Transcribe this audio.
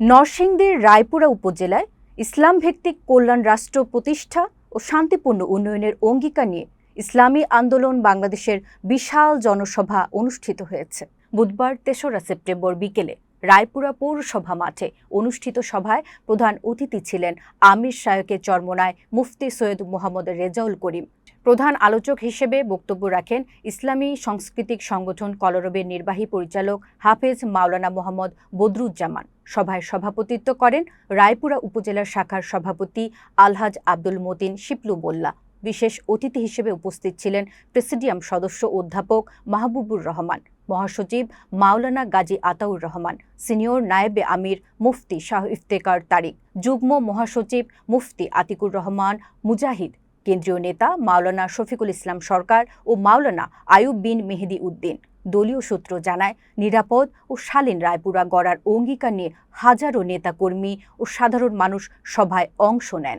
নরসিংদীর রায়পুরা উপজেলায় ইসলাম ভিত্তিক কল্যাণ রাষ্ট্র প্রতিষ্ঠা ও শান্তিপূর্ণ উন্নয়নের অঙ্গীকার নিয়ে ইসলামী আন্দোলন বাংলাদেশের বিশাল জনসভা অনুষ্ঠিত হয়েছে। বুধবার তেসরা সেপ্টেম্বর বিকেলে রায়পুরা পৌরসভা মাঠে অনুষ্ঠিত সভায় প্রধান অতিথি ছিলেন আমির শায়কের চরমনায় মুফতি সৈয়দ মোহাম্মদ রেজাউল করিম। প্রধান আলোচক হিসেবে বক্তব্য রাখেন ইসলামী সাংস্কৃতিক সংগঠন কলরবের নির্বাহী পরিচালক হাফেজ মাওলানা মোহাম্মদ বদরুজ্জামান। সভায় সভাপতিত্ব করেন রায়পুরা উপজেলার শাখার সভাপতি আলহাজ আব্দুল মতিন শিপলু মোল্লা। বিশেষ অতিথি হিসেবে উপস্থিত ছিলেন প্রেসিডিয়াম সদস্য অধ্যাপক মাহবুবুর রহমান, মহাসচিব মাওলানা গাজী আতাউর রহমান, সিনিয়র নায়েবে আমির মুফতি শাহ ইফতেকার তারিক, যুগ্ম মহাসচিব মুফতি আতিকুর রহমান, মুজাহিদ কেন্দ্রীয় নেতা মাওলানা শফিকুল ইসলাম সরকার ও মাওলানা আয়ুব বিন মেহেদি উদ্দিন। দলীয় সূত্র জানায়, নিরাপদ ও শালীন রায়পুরা গড়ার অঙ্গীকার নিয়ে হাজারো নেতাকর্মী ও সাধারণ মানুষ সভায় অংশ নেন।